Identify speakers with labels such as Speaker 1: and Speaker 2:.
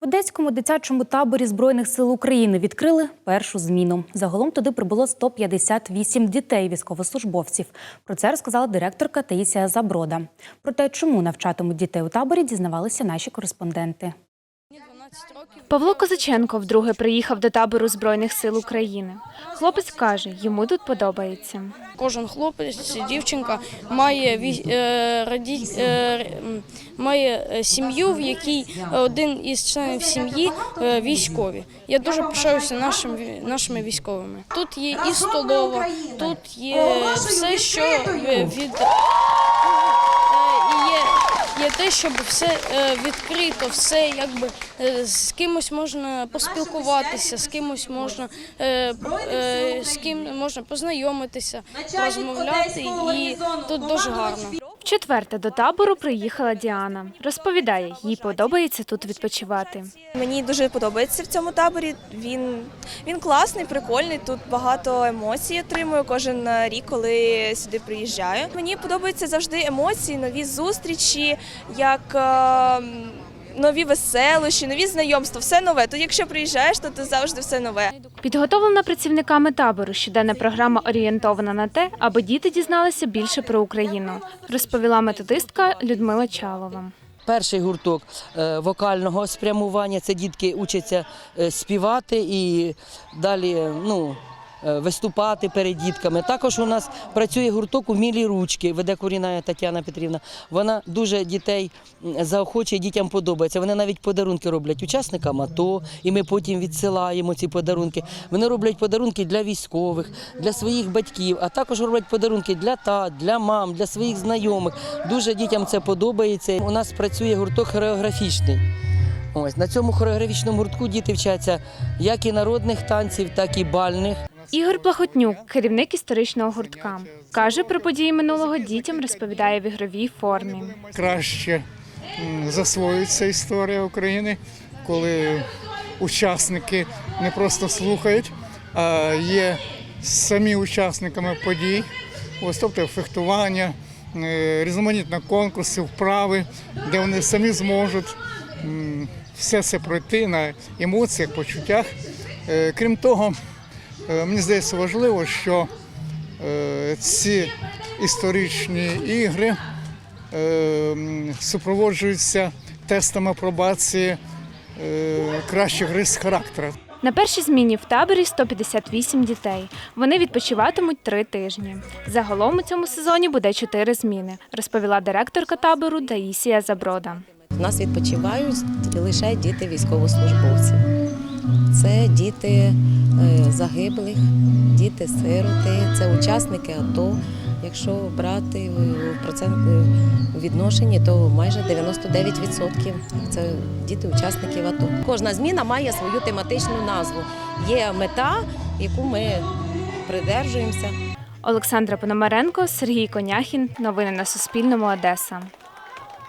Speaker 1: В Одеському дитячому таборі Збройних сил України відкрили першу зміну. Загалом туди прибуло 158 дітей військовослужбовців. Про це розказала директорка Таїсія Заброда. Про те, чому навчатимуть дітей у таборі, дізнавалися наші кореспонденти.
Speaker 2: Павло Козаченко вдруге приїхав до табору Збройних сил України. Хлопець каже, йому тут подобається.
Speaker 3: Кожен хлопець, дівчинка має е, раді, е, має е, сім'ю, в якій один із членів сім'ї військові. Я дуже пишаюся нашим нашими військовими. Тут є і столова, тут є все, що від те, щоб все е, відкрито, все якби е, з кимось можна поспілкуватися, з кимось можна е, з ким можна познайомитися, розмовляти, і тут дуже гарно.
Speaker 2: Вчетверте до табору приїхала Діана. Розповідає, їй подобається тут відпочивати.
Speaker 4: Мені дуже подобається в цьому таборі. Він, він класний, прикольний. Тут багато емоцій отримую кожен е, рік, коли сюди приїжджаю. Мені подобаються завжди емоції, нові зустрічі, як е, нові веселощі, нові знайомства, все нове. Тут, якщо приїжджаєш, то ти завжди все нове.
Speaker 2: Підготовлена працівниками табору щоденна програма орієнтована на те, аби діти дізналися більше про Україну, розповіла методистка Людмила Чалова.
Speaker 5: Перший гурток е, вокального спрямування це дітки учаться е, співати і далі е, ну, виступати перед дітками. Також у нас працює гурток «Умілі ручки, веде Куріна Тетяна Петрівна. Вона дуже дітей заохочує, дітям подобається. Вони навіть подарунки роблять учасникам АТО, і ми потім відсилаємо ці подарунки. Вони роблять подарунки для військових, для своїх батьків, а також роблять подарунки для тат, для мам, для своїх знайомих. Дуже дітям це подобається. У нас працює гурток хореографічний. Ось на цьому хореографічному гуртку діти вчаться як і народних танців, так і бальних.
Speaker 2: Ігор Плахотнюк, керівник історичного гуртка, каже про події минулого дітям, розповідає в ігровій формі.
Speaker 6: краще засвоюється історія України, коли учасники не просто слухають, а є самі учасниками подій, ось тобто фехтування, різноманітні конкурси, вправи, де вони самі зможуть все це пройти на емоціях, почуттях. Е, Крім того, мені здається важливо, що е, ці історичні ігри е, супроводжуються тестами апробації е, кращих рис характеру.
Speaker 2: На першій зміні в таборі 158 дітей. Вони відпочиватимуть три тижні. Загалом у цьому сезоні буде чотири зміни, розповіла директорка табору Таїсія Заброда.
Speaker 7: У нас відпочивають лише діти військовослужбовців. Це діти е, загиблих, діти сироти, це учасники АТО. Якщо брати в процент е, відношенні, то майже 99% це діти учасників АТО. Кожна зміна має свою тематичну назву. Є мета, яку ми придержуємося.
Speaker 2: Олександра Пономаренко, Сергій Коняхін. Новини на Суспільному. Одеса.